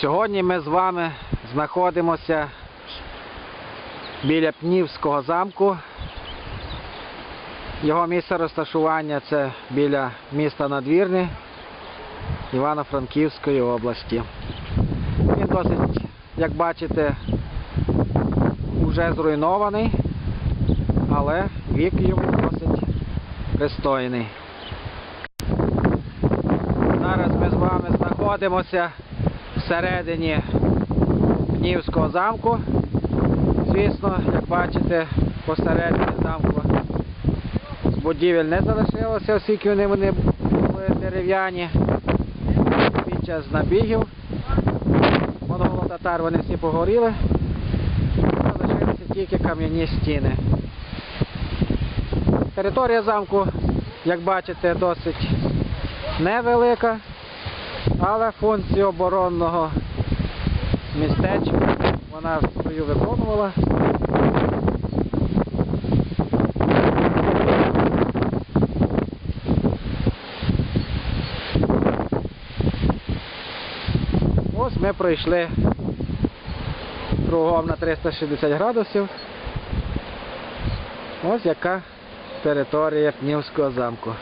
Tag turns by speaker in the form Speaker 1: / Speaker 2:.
Speaker 1: Сьогодні ми з вами знаходимося біля Пнівського замку. Його місце розташування це біля міста Надвірне Івано-Франківської області. Він досить, як бачите, вже зруйнований, але вік йому досить пристойний. Зараз ми з вами знаходимося всередині Пнівського замку. Звісно, як бачите, посередині замку з будівель не залишилося, оскільки вони, вони були дерев'яні під час набігів. Монголо-татар вони всі погоріли. Залишилися тільки кам'яні стіни. Територія замку, як бачите, досить невелика, але функцію оборонного містечка вона свою виконувала. Ось ми пройшли кругом на 360 градусів. Ось яка територія Пнівського замку.